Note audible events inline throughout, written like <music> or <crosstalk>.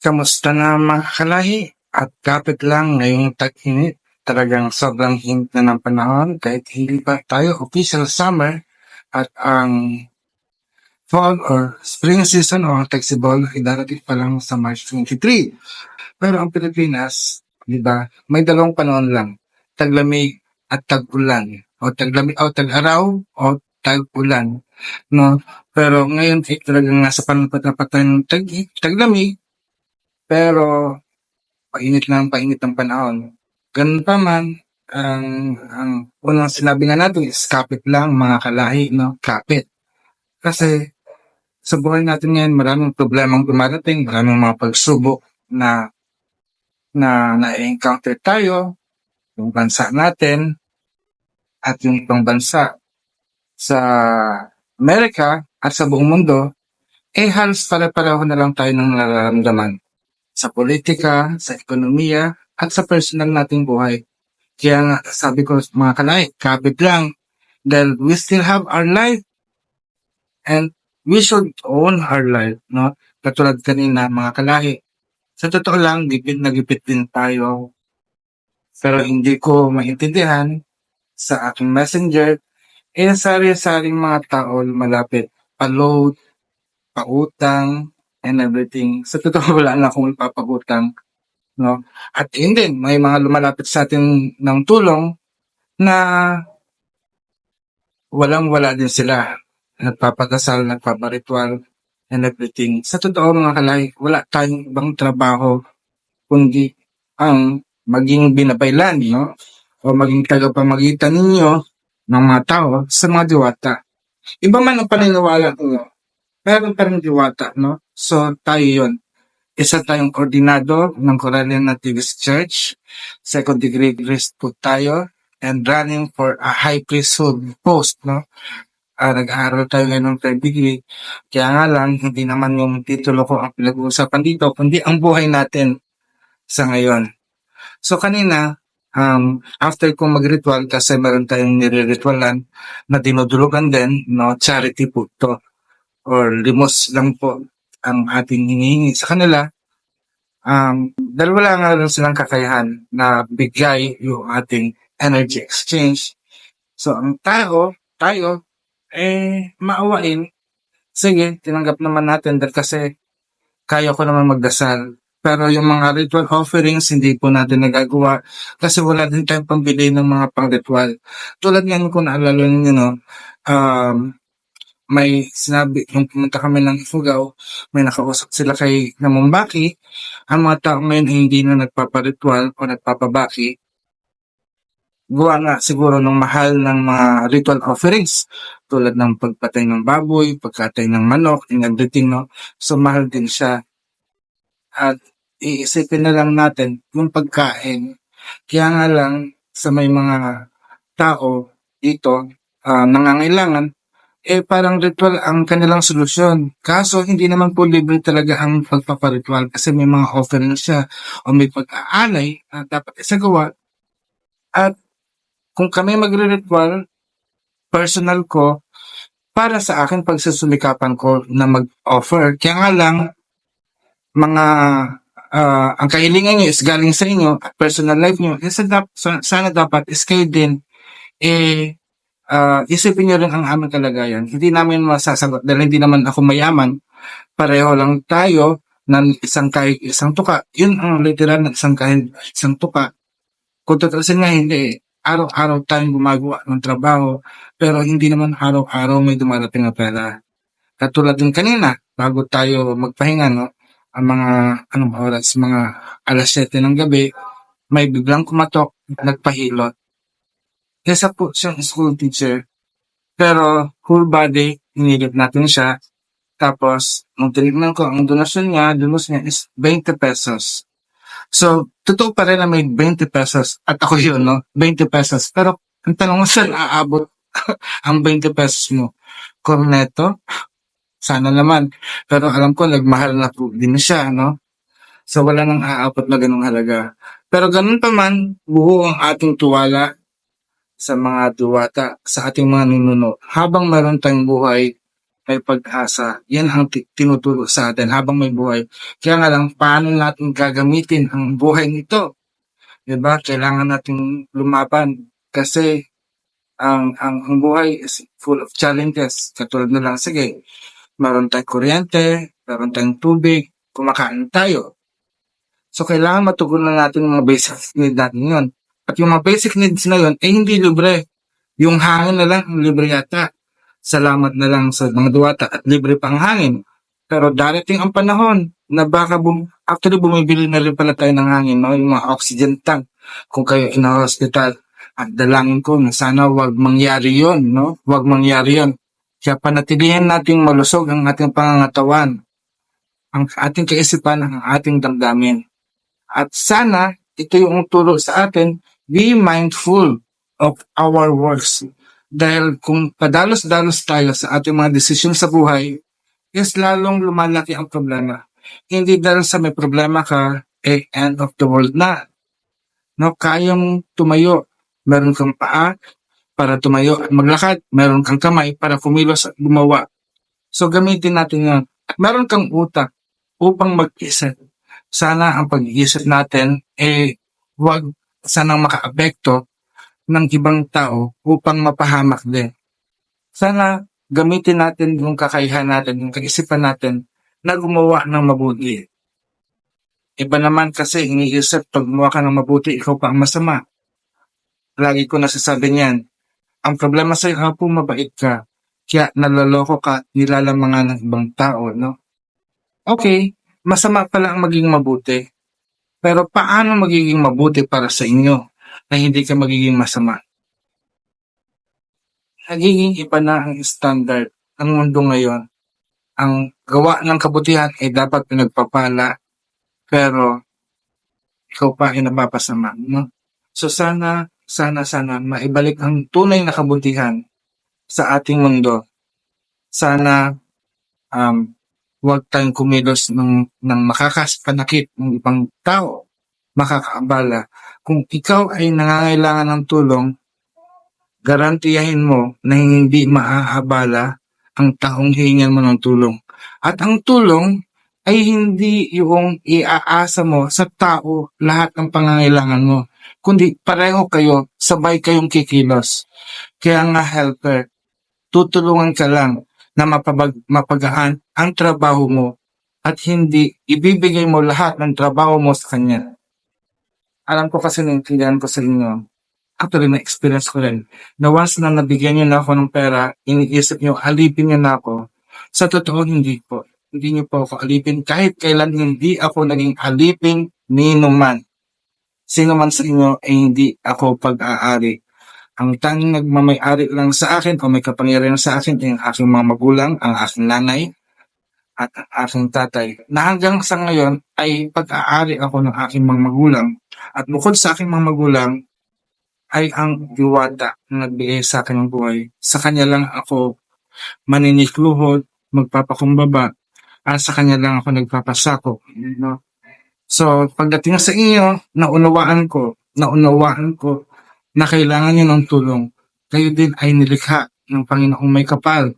Kamusta na mga kalahi? At kapit lang ngayong tag-init. Talagang sobrang hinit na ng panahon kahit hindi pa tayo official summer at ang fall or spring season o ang taxibol ay darating pa lang sa March 23. Pero ang Pilipinas, di ba, may dalawang panahon lang. Taglamig at tag-ulan. O taglamig, o tag-araw o tag-ulan. No? Pero ngayon ay talagang nasa panahon pa dapat tayo ng tag taglamig pero painit lang painit ang panahon. Ganun pa man, ang, ang unang sinabi nga natin is kapit lang mga kalahi, no? Kapit. Kasi sa buhay natin ngayon, maraming problemang dumarating, maraming mga pagsubok na na na-encounter tayo, yung bansa natin, at yung ibang bansa sa Amerika at sa buong mundo, eh halos pare-pareho na lang tayo ng nararamdaman sa politika, sa ekonomiya, at sa personal nating buhay. Kaya nga, sabi ko mga kalay, kapit lang. Dahil we still have our life and we should own our life, no? Katulad kanina, mga kalahi. Sa totoo lang, gipit na gipit din tayo. Pero hindi ko maintindihan sa aking messenger, eh, sari-saring mga tao malapit, pa-load, pautang, and everything. Sa totoo, wala na akong ipapagutang. No? At yun din, may mga lumalapit sa atin ng tulong na walang-wala din sila. Nagpapadasal, nagpaparitual, and everything. Sa totoo mga kalay, wala tayong ibang trabaho kundi ang maging binabaylan, no? O maging tagapamagitan ninyo ng mga tao sa mga diwata. Iba man ang paniniwala ninyo, meron pa rin diwata, no? So, tayo yon Isa tayong koordinado ng Coralian Nativist Church. Second degree priest po tayo. And running for a high priesthood post, no? Ah, nag-aaral tayo ngayon ng third degree. Kaya nga lang, hindi naman yung titulo ko ang pinag-uusapan dito, kundi ang buhay natin sa ngayon. So, kanina, um, after ko mag-ritual, kasi meron tayong nire-ritualan na dinudulugan din, no? Charity po to. Or limos lang po ang ating hinihingi sa kanila, um, dahil wala nga rin silang kakayahan na bigay yung ating energy exchange. So, ang tao, tayo, eh, maawain. Sige, tinanggap naman natin dahil kasi kaya ko naman magdasal. Pero yung mga ritual offerings, hindi po natin nagagawa kasi wala din tayong pambili ng mga pang-ritual. Tulad nga kung naalala ninyo, no, um, may sinabi, nung pumunta kami ng Ifugao, may nakausap sila kay Namumbaki, ang mga tao ngayon ay hindi na nagpaparitual o nagpapabaki. Gawa nga siguro ng mahal ng mga ritual offerings tulad ng pagpatay ng baboy, pagkatay ng manok, and no? So, mahal din siya. At iisipin na lang natin yung pagkain. Kaya nga lang, sa may mga tao dito, uh, nangangailangan, eh parang ritual ang kanilang solusyon. Kaso hindi naman po libre talaga ang pagpaparitual kasi may mga offering siya o may pag-aalay na dapat isagawa. At kung kami magre-ritual, personal ko, para sa akin pagsusumikapan ko na mag-offer. Kaya nga lang, mga uh, ang kahilingan nyo is galing sa inyo, personal life nyo, eh, sana dapat is kayo din, eh, uh, isipin nyo rin ang aming kalagayan. Hindi namin masasagot dahil hindi naman ako mayaman. Pareho lang tayo ng isang kahit isang tuka. Yun ang literal ng isang kahit isang tuka. Kung tutusin nga hindi, araw-araw tayong gumagawa ng trabaho, pero hindi naman araw-araw may dumarating na pera. Katulad din kanina, bago tayo magpahinga, no, ang mga, anong oras, mga alas 7 ng gabi, may biglang kumatok, nagpahilot. Kesa po siyang school teacher, pero full body, inilip natin siya. Tapos, nung tinignan ko, ang donasyon niya, donasyon niya is 20 pesos. So, totoo pa rin na may 20 pesos. At ako yun, no? 20 pesos. Pero, ang tanong mo, saan aabot <laughs> ang 20 pesos mo? Corneto? Sana naman. Pero alam ko, nagmahal na po din siya, no? So, wala nang aabot na ganung halaga. Pero ganun pa man, buo ang ating tuwala sa mga duwata, sa ating mga ninuno. Habang meron tayong buhay, may pag-asa. Yan ang ti- tinuturo sa atin habang may buhay. Kaya nga lang, paano natin gagamitin ang buhay nito? Diba? Kailangan natin lumaban kasi ang, ang, ang buhay is full of challenges. Katulad na lang, sige, meron tayong kuryente, meron tayong tubig, kumakain tayo. So, kailangan matugunan natin mga basic needs natin yun. At yung mga basic needs na yun, eh hindi libre. Yung hangin na lang, libre yata. Salamat na lang sa mga duwata at libre pang hangin. Pero darating ang panahon na baka bum actually bumibili na rin pala tayo ng hangin, no? yung mga oxygen tank. Kung kayo ina-hospital, at dalangin ko na sana wag mangyari yon, no? Wag mangyari yon. Kaya panatilihan nating malusog ang ating pangangatawan, ang ating kaisipan, ang ating damdamin. At sana, ito yung turo sa atin, be mindful of our works. Dahil kung padalos-dalos tayo sa ating mga desisyon sa buhay, is lalong lumalaki ang problema. Hindi dahil sa may problema ka, eh, end of the world na. No, kaya mong tumayo. Meron kang paa para tumayo at maglakad. Meron kang kamay para kumilos at gumawa. So, gamitin natin yan. At meron kang utak upang mag-isip. Sana ang pag-iisip natin, eh, wag sanang makaapekto ng ibang tao upang mapahamak din. Sana gamitin natin yung kakayahan natin, yung kaisipan natin na gumawa ng mabuti. Iba naman kasi iniisip pag gumawa ka ng mabuti, ikaw pa ang masama. Lagi ko nasasabi niyan. Ang problema sa iyo, po mabait ka. Kaya nalaloko ka, nilalamangan ng ibang tao, no? Okay, masama pala ang maging mabuti. Pero paano magiging mabuti para sa inyo na hindi ka magiging masama? Nagiging iba na ang standard ng mundo ngayon. Ang gawa ng kabutihan ay dapat pinagpapala pero ikaw pa ay napapasama. No? So sana, sana, sana maibalik ang tunay na kabutihan sa ating mundo. Sana um, huwag tayong kumilos ng, ng makakaspanakit ng ibang tao, makakaabala. Kung ikaw ay nangangailangan ng tulong, garantiyahin mo na hindi maaabala ang taong hihingan mo ng tulong. At ang tulong ay hindi yung iaasa mo sa tao lahat ng pangangailangan mo, kundi pareho kayo, sabay kayong kikilos. Kaya nga helper, tutulungan ka lang na mapabag, mapagaan ang trabaho mo at hindi ibibigay mo lahat ng trabaho mo sa kanya. Alam ko kasi naintindihan ko sa inyo, actually na-experience ko rin, na once na nabigyan niyo na ako ng pera, iniisip niyo, alipin niyo na ako. Sa totoo, hindi po. Hindi niyo po ako alipin. Kahit kailan hindi ako naging alipin ni man. Sino man sa inyo ay hindi ako pag-aari. Ang tanging nagmamay-ari lang sa akin o may kapangyarihan sa akin ay ang aking mga magulang, ang aking nanay, at ang aking tatay. Na hanggang sa ngayon ay pag-aari ako ng aking mga magulang. At bukod sa aking mga magulang, ay ang diwata na nagbigay sa akin ng buhay. Sa kanya lang ako maninikluhod, magpapakumbaba, at sa kanya lang ako nagpapasako. Know? So, pagdating sa inyo, naunawaan ko, naunawaan ko na kailangan niyo ng tulong. Kayo din ay nilikha ng Panginoong may kapal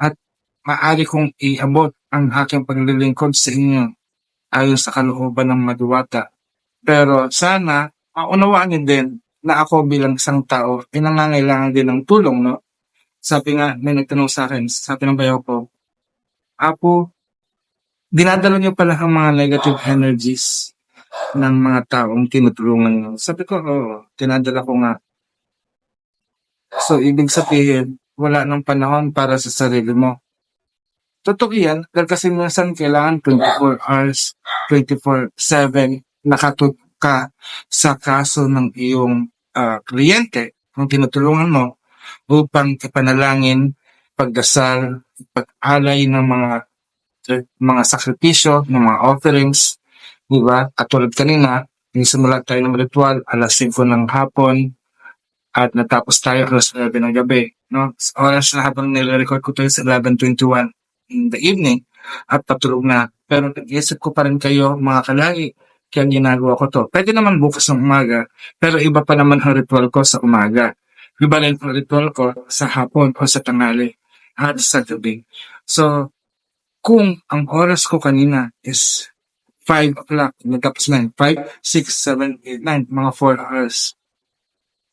at maaari kong iabot ang aking paglilingkod sa inyo ayon sa kalooban ng maduwata. Pero sana, maunawaan niyo din na ako bilang isang tao ay nangangailangan din ng tulong, no? Sabi nga, may nagtanong sa akin, sabi ng bayaw ko, Apo, dinadala niyo pala ang mga negative energies ng mga taong tinutulungan niyo. Sabi ko, oo, tinadala ko nga. So, ibig sabihin, wala nang panahon para sa sarili mo. Totoo yan, dahil kasi minsan kailangan 24 hours, 24-7, nakatut ka sa kaso ng iyong ah, kliyente, kung tinutulungan mo, upang ipanalangin, pagdasal, pag-alay ng mga mga sakripisyo, ng mga offerings, di ba? At tulad kanina, nagsimula tayo ng ritual alas 5 ng hapon at natapos tayo alas 9 ng gabi. No? Sa oras na habang nire-record ko tayo sa 11.21 in the evening at patulog na. Pero nag-iisip ko pa rin kayo, mga kalagi, kaya ginagawa ko to. Pwede naman bukas ng umaga, pero iba pa naman ang ritual ko sa umaga. Iba rin ang ritual ko sa hapon o sa tangali at sa gabi. So, kung ang oras ko kanina is 5 o'clock, tapos na yun, 5, 6, 7, 8, 9, mga 4 hours.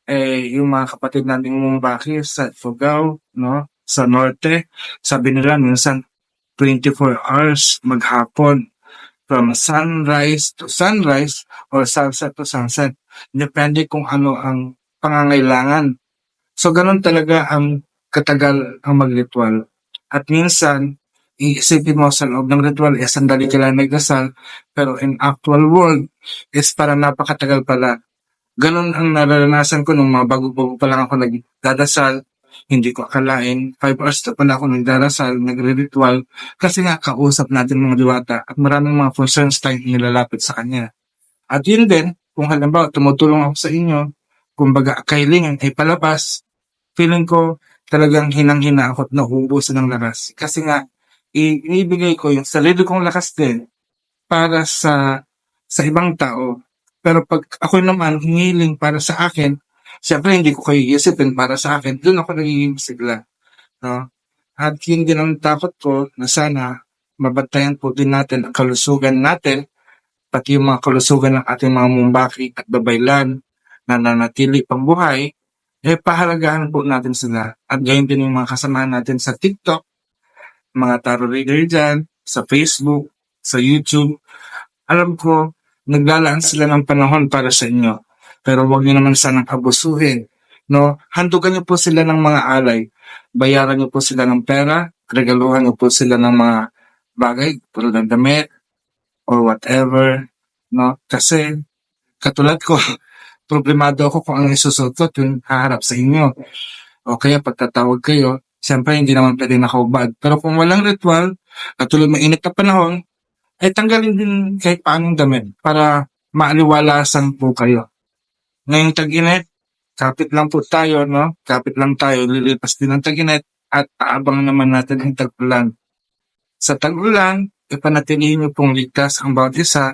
Eh, yung mga kapatid nating Mumbaki sa Fugao, no, sa Norte, sabi nila minsan 24 hours maghapon from sunrise to sunrise or sunset to sunset. Depende kung ano ang pangangailangan. So, ganun talaga ang katagal ang magritual. At minsan, iisipin mo sa loob ng ritual, eh, sandali ka lang nagdasal, pero in actual world, is para napakatagal pala. Ganun ang nararanasan ko nung mga bago-bago pa lang ako nagdadasal, hindi ko akalain, 5 hours na pala ako nagdarasal, nagre-ritual, kasi nga kausap natin mga diwata at maraming mga concerns tayong nilalapit sa kanya. At yun din, kung halimbawa tumutulong ako sa inyo, kumbaga kailangan ay palabas, feeling ko talagang hinang-hina ako at nahubusan ng lakas. Kasi nga, i- inibigay ko yung sarili kong lakas din para sa sa ibang tao. Pero pag ako naman hiniling para sa akin, syempre hindi ko kayo iisipin para sa akin, doon ako nagiging sigla. No? At yun din ang takot ko na sana mabantayan po din natin ang kalusugan natin, pati yung mga kalusugan ng ating mga mumbaki at babaylan na nanatili pang buhay, eh pahalagahan po natin sila. At gayon din yung mga kasamahan natin sa TikTok, mga tarot reader dyan, sa Facebook, sa YouTube. Alam ko, naglalaan sila ng panahon para sa inyo. Pero huwag niyo naman sanang abusuhin. No? Handugan niyo po sila ng mga alay. Bayaran niyo po sila ng pera. Regaluhan niyo po sila ng mga bagay, tulad ng damit, or whatever. No? Kasi, katulad ko, <laughs> problemado ako kung isusuot ko yung haharap sa inyo. O kaya pagtatawag kayo, siyempre hindi naman pwede nakaubad. Pero kung walang ritual, katulad mainit na panahon, ay tanggalin din kahit paanong damit para maaliwalasan po kayo. Ngayong tag-init, kapit lang po tayo, no? Kapit lang tayo, lilipas din ang tag-init at aabang naman natin ang tag-ulan. Sa tag-ulan, ipanatilihin niyo pong ligtas ang bawat isa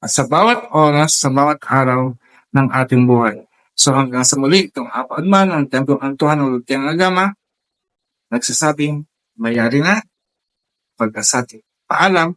at sa bawat oras, sa bawat araw ng ating buhay. So hanggang sa muli, itong apaadman ng Templo Antuhan ng Lutiang Agama, nagsasabing, mayari na, pagkasati. Paalam.